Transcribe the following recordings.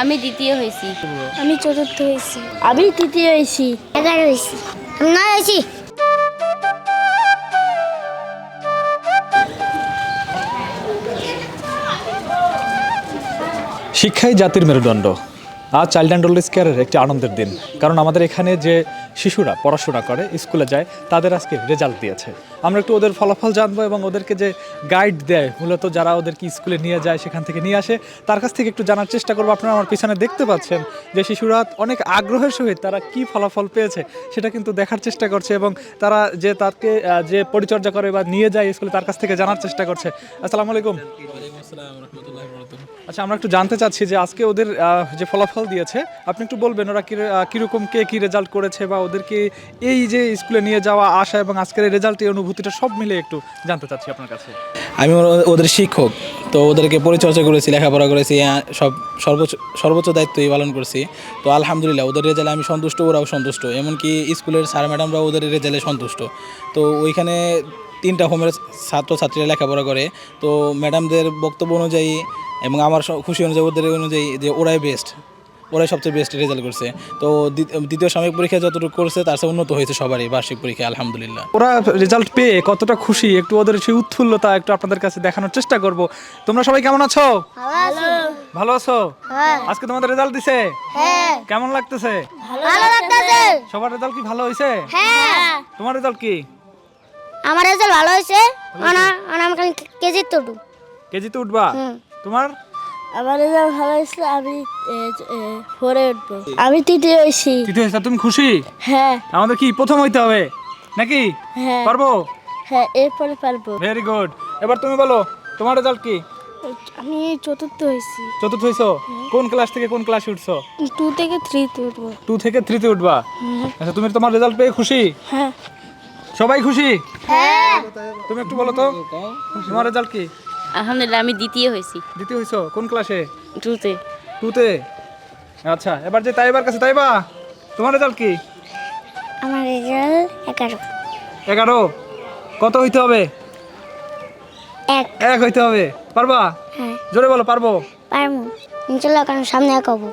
আমি দ্বিতীয় হয়েছি। আমি চতুর্থ হয়েছি। আমি তৃতীয় হয়েছি। এগারো হয়েছি। নয় হয়েছি। শিক্ষাই জাতির মেরুদণ্ড। আজ চাইল্ড অ্যান্ড ওল্ড কেয়ারের একটি আনন্দের দিন। কারণ আমাদের এখানে যে শিশুরা পড়াশোনা করে, স্কুলে যায়, তাদের আজকে রেজাল্ট দিয়েছে। আমরা একটু ওদের ফলাফল জানব এবং ওদেরকে যে গাইড দেয়, মূলত যারা ওদেরকে স্কুলে নিয়ে যায়, সেখান থেকে নিয়ে আসে, তার কাছ থেকে একটু জানার চেষ্টা করব। আপনারা আমার পিছনে দেখতে পাচ্ছেন যে শিশুরা অনেক আগ্রহের সহিত তারা কি ফলাফল পেয়েছে, সেটা কিন্তু দেখার চেষ্টা করছে এবং তারা যে তাকে যে পরিচর্যা করে বা নিয়ে যায় স্কুলে, তার কাছ থেকে জানার চেষ্টা করছে। আসসালামু আলাইকুম। আচ্ছা আমরা একটু জানতে চাচ্ছি যে আজকে ওদের যে ফলাফল দিয়েছে, আপনি একটু বলবেন ওরা কীরকম কে কী রেজাল্ট করেছে বা ওদেরকে এই যে স্কুলে নিয়ে যাওয়া আসা এবং আজকের রেজাল্ট এই অনুভূতিটা সব মিলে একটু জানতে চাচ্ছি আপনার কাছে। আমি ওদের শিক্ষক, তো ওদেরকে পরিচর্যা করেছি, লেখাপড়া করেছি সব সর্বোচ্চ সর্বোচ্চ দায়িত্বই পালন করছি। তো আলহামদুলিল্লাহ, ওদের রেজাল্টে আমি সন্তুষ্ট, ওরাও সন্তুষ্ট। এমনকি স্কুলের স্যার ম্যাডামরাও ওদের রেজাল্টে সন্তুষ্ট। তো ওইখানে তিনটা হোমের ছাত্রছাত্রীরা লেখাপড়া করে। তো ম্যাডামদের বক্তব্য অনুযায়ী এবং আমার খুশি অনুযায়ী, ওদের অনুযায়ী যে ওরাই বেস্ট ওরাই সবচেয়ে বেস্ট রেজাল্ট করছে। তো দ্বিতীয় সাময়িক পরীক্ষা যতটুকু করছে তার চেয়ে উন্নত হয়েছে সবারই বার্ষিক পরীক্ষা আলহামদুলিল্লাহ। ওরা রেজাল্ট পেয়ে কতটা খুশি একটু ওদের সেই উৎফুল্লতা একটু আপনাদের কাছে দেখানোর চেষ্টা করব। তোমরা সবাই কেমন আছো? ভালো আছো? আজকে তোমাদের রেজাল্ট দিছে? হ্যাঁ। কেমন লাগতেছে? ভালো লাগতেছে। সবার রেজাল্ট কি ভালো হয়েছে? হ্যাঁ। তোমার রেজাল্ট কি? আমার রেজাল্ট ভালো হয়েছে। আমি খালি কেজির তো উঠবা। তোমার? আমার রেজাল্ট ভালো হয়েছিল আমি ফোরে উঠবো। আমি তৃতীয় হয়েছি। তৃতীয় হয়েছে তুমি খুশি? হ্যাঁ। আমাদের কি প্রথম হইতে হবে? নাকি? হ্যাঁ। পারব? হ্যাঁ এরপরে পারব। ভেরি গুড এবার তুমি বলো তোমার রেজাল্ট কি? আমি চতুর্থ হয়েছি। চতুর্থ হইছো কোন ক্লাস থেকে কোন ক্লাসে উঠছো? টু থেকে থ্রিতে উঠবো। টু থেকে থ্রিতে উঠবা? আচ্ছা তুমি তোমার রেজাল্ট পেয়ে খুশি? হ্যাঁ। সবাই খুশি? হ্যাঁ। তুমি একটু বলো তো তোমার রেজাল্ট কি? আলহামদুলিল্লাহ আমি দ্বিতীয় হয়েছি। দ্বিতীয় হইছো কোন ক্লাসে টুতে। টুতে? আচ্ছা এবার যে তাইবার কাছে তাইবা? তোমার রেজাল্ট কি? আমার রেজাল্ট এগারো। এগারো? কত হইতে হবে? এক। এক হইতে হবে। পারবা? হ্যাঁ। জোরে বলো পারব? পারব। ইনশাল্লাহ কারণ সামনে একাবো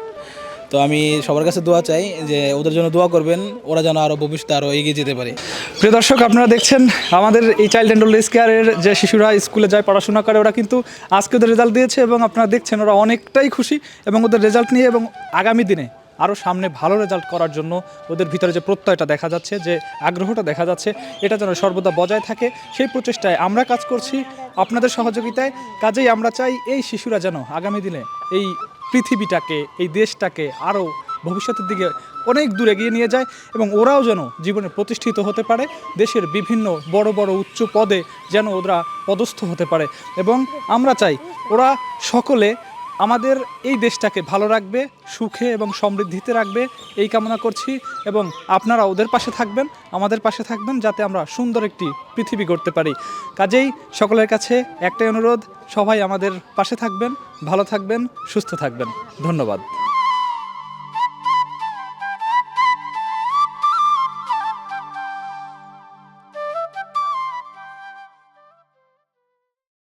তো আমি সবার কাছে দোয়া চাই যে ওদের জন্য দোয়া করবেন, ওরা যেন আরও ভবিষ্যতে আরও এগিয়ে যেতে পারে। প্রিয় দর্শক, আপনারা দেখছেন আমাদের এই চাইল্ড অ্যান্ড ওল্ড কেয়ারের যে শিশুরা স্কুলে যায় পড়াশোনা করে, ওরা কিন্তু আজকে ওদের রেজাল্ট দিয়েছে এবং আপনারা দেখছেন ওরা অনেকটাই খুশি এবং ওদের রেজাল্ট নিয়ে এবং আগামী দিনে আরও সামনে ভালো রেজাল্ট করার জন্য ওদের ভিতরে যে প্রত্যয়টা দেখা যাচ্ছে, যে আগ্রহটা দেখা যাচ্ছে, এটা যেন সর্বদা বজায় থাকে। সেই প্রচেষ্টায় আমরা কাজ করছি, আপনাদের সহযোগিতায়। কাজেই আমরা চাই এই শিশুরা যেন আগামী দিনে এই পৃথিবীটাকে, এই দেশটাকে আরও ভবিষ্যতের দিকে অনেক দূর এগিয়ে নিয়ে যায় এবং ওরাও যেন জীবনে প্রতিষ্ঠিত হতে পারে। দেশের বিভিন্ন বড় বড়, উচ্চ পদে যেন ওরা পদস্থ হতে পারে। এবং আমরা চাই ওরা সকলে আমাদের এই দেশটাকে ভালো রাখবে, সুখে এবং সমৃদ্ধিতে রাখবে, এই কামনা করছি এবং আপনারা ওদের পাশে থাকবেন, আমাদের পাশে থাকবেন যাতে আমরা সুন্দর একটি পৃথিবী গড়তে পারি। কাজেই সকলের কাছে একটাই অনুরোধ, সবাই আমাদের পাশে থাকবেন, ভালো থাকবেন, সুস্থ থাকবেন। ধন্যবাদ।